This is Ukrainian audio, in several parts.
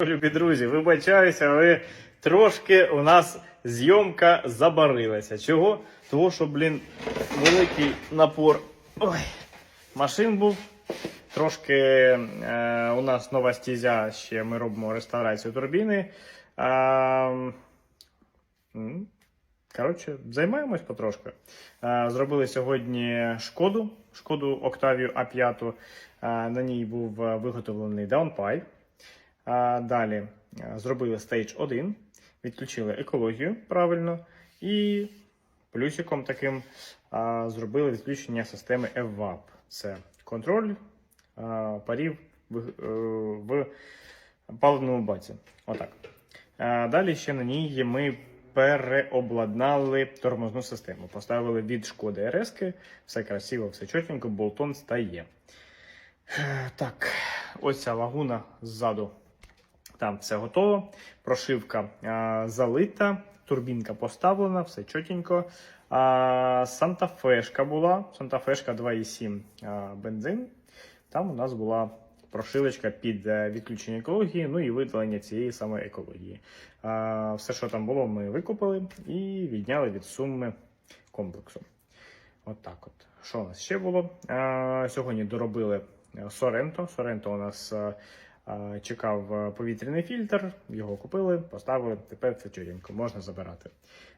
Любі друзі, вибачаюся, але трошки у нас зйомка забарилася. Чого? Того, що, блін, великий напор ой, машин був. Трошки е, у нас нова стізя, ще ми робимо реставрацію турбіни. Е, коротше, займаємось потрошки. Зробили сьогодні шкоду, шкоду A5. Е, на ній був е, виготовлений даунпайп. Далі зробили стейдж 1, відключили екологію правильно, і плюсиком таким зробили відключення системи EVAP. Це контроль парів в, е, паливному баці. Отак. Далі ще на ній ми переобладнали тормозну систему. Поставили від шкоди РС, все красиво, все чотенько, болтон стає. Е, Так, ось ця лагуна ззаду. Там все готово. Прошивка а, залита, турбінка поставлена, все чотенько. А, Санта-Фешка була. Санта-Фешка 2,7 а, бензин. Там у нас була прошивочка під е, відключення екології, ну і видалення цієї самої екології. А, все, що там було, ми викупили і відняли від суми комплексу. От так от. Що у нас ще було? А, сьогодні доробили е, Соренто. Соренто у нас е, чекав е, повітряний фільтр, його купили, поставили, тепер це чуденько, можна забирати.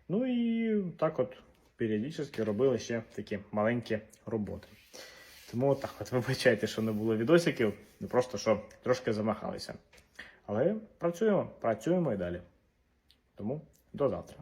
Ну і так от періодично робили ще такі маленькі роботи. Тому так от вибачайте, що не було відосиків, ну просто що трошки замахалися. Але працюємо, працюємо і далі. Тому до завтра.